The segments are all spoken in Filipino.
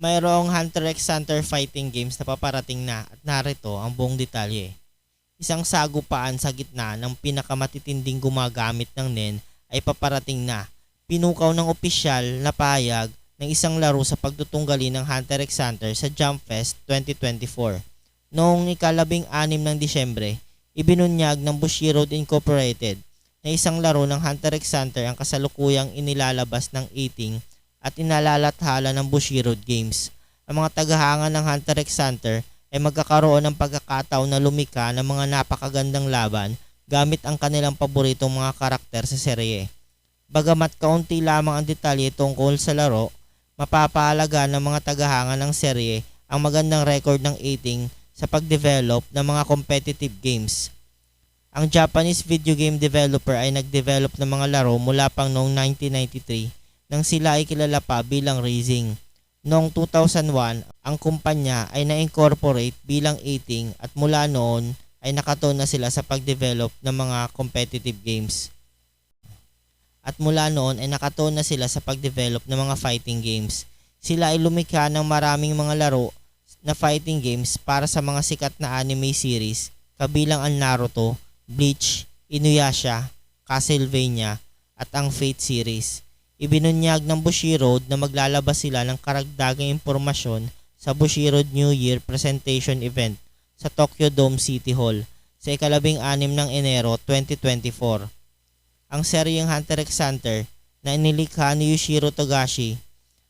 mayroong Hunter x Hunter fighting games na paparating na at narito ang buong detalye. Isang sagupaan sa gitna ng pinakamatitinding gumagamit ng NEN ay paparating na. Pinukaw ng opisyal na payag ng isang laro sa pagtutunggali ng Hunter x Hunter sa Jump Fest 2024. Noong ikalabing anim ng Disyembre, ibinunyag ng Bushiroad Incorporated na isang laro ng Hunter x Hunter ang kasalukuyang inilalabas ng 18 at inalalathala ng Bushiroad Games. Ang mga tagahanga ng Hunter x Hunter ay magkakaroon ng pagkakataon na lumika ng mga napakagandang laban gamit ang kanilang paboritong mga karakter sa serye. Bagamat kaunti lamang ang detalye tungkol sa laro, mapapahalaga ng mga tagahanga ng serye ang magandang record ng 18 sa pag-develop ng mga competitive games. Ang Japanese video game developer ay nag-develop ng mga laro mula pang noong 1993 nang sila ay kilala pa bilang Raising. Noong 2001, ang kumpanya ay na-incorporate bilang 18 at mula noon ay nakatuon na sila sa pag-develop ng mga competitive games. At mula noon ay nakatuon na sila sa pag-develop ng mga fighting games. Sila ay lumikha ng maraming mga laro na fighting games para sa mga sikat na anime series kabilang ang Naruto, Bleach, Inuyasha, Castlevania at ang Fate series. Ibinunyag ng Bushiroad na maglalabas sila ng karagdagang impormasyon sa Bushiroad New Year Presentation Event sa Tokyo Dome City Hall sa ikalabing anim ng Enero 2024. Ang seryeng Hunter x Hunter na inilikha ni Yushiro Togashi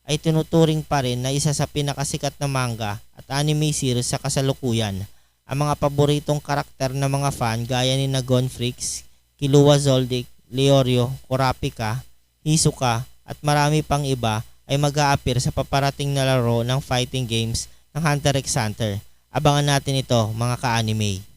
ay tinuturing pa rin na isa sa pinakasikat na manga at anime series sa kasalukuyan. Ang mga paboritong karakter ng mga fan gaya ni na Gonfrix, Killua Zoldyck, Leorio, Kurapika, Hisoka at marami pang iba ay mag a sa paparating na laro ng fighting games ng Hunter x Hunter. Abangan natin ito mga ka-anime.